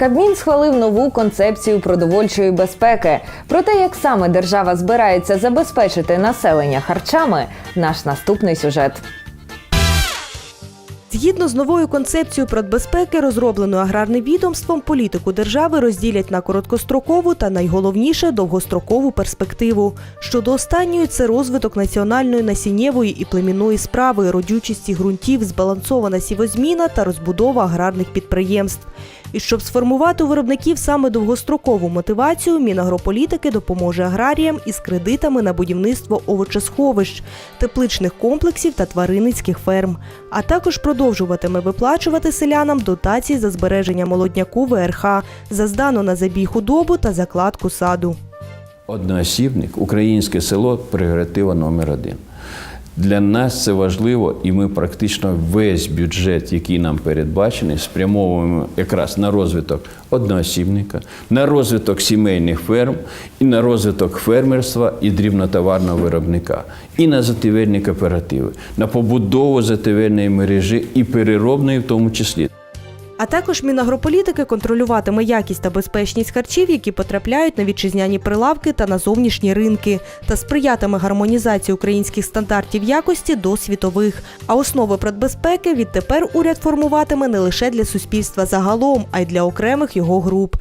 Кабмін схвалив нову концепцію продовольчої безпеки. Про те, як саме держава збирається забезпечити населення харчами, наш наступний сюжет. Згідно з новою концепцією продбезпеки, розробленою аграрним відомством, політику держави розділять на короткострокову та найголовніше довгострокову перспективу. Щодо останньої, це розвиток національної насіннєвої і племінної справи, родючості ґрунтів, збалансована сівозміна та розбудова аграрних підприємств. І щоб сформувати у виробників саме довгострокову мотивацію, Мінагрополітики допоможе аграріям із кредитами на будівництво овочесховищ, тепличних комплексів та тваринницьких ферм, а також продовжуватиме виплачувати селянам дотації за збереження молодняку ВРХ, за здану на забій худобу та закладку саду. Одноосібник, українське село пріоритива номер один. Для нас це важливо, і ми практично весь бюджет, який нам передбачений, спрямовуємо якраз на розвиток одноосібника, на розвиток сімейних ферм, і на розвиток фермерства і дрібнотоварного виробника, і на зативельні кооперативи, на побудову зативельної мережі і переробної в тому числі. А також Мінагрополітики контролюватиме якість та безпечність харчів, які потрапляють на вітчизняні прилавки та на зовнішні ринки, та сприятиме гармонізації українських стандартів якості до світових. А основи продбезпеки відтепер уряд формуватиме не лише для суспільства загалом, а й для окремих його груп.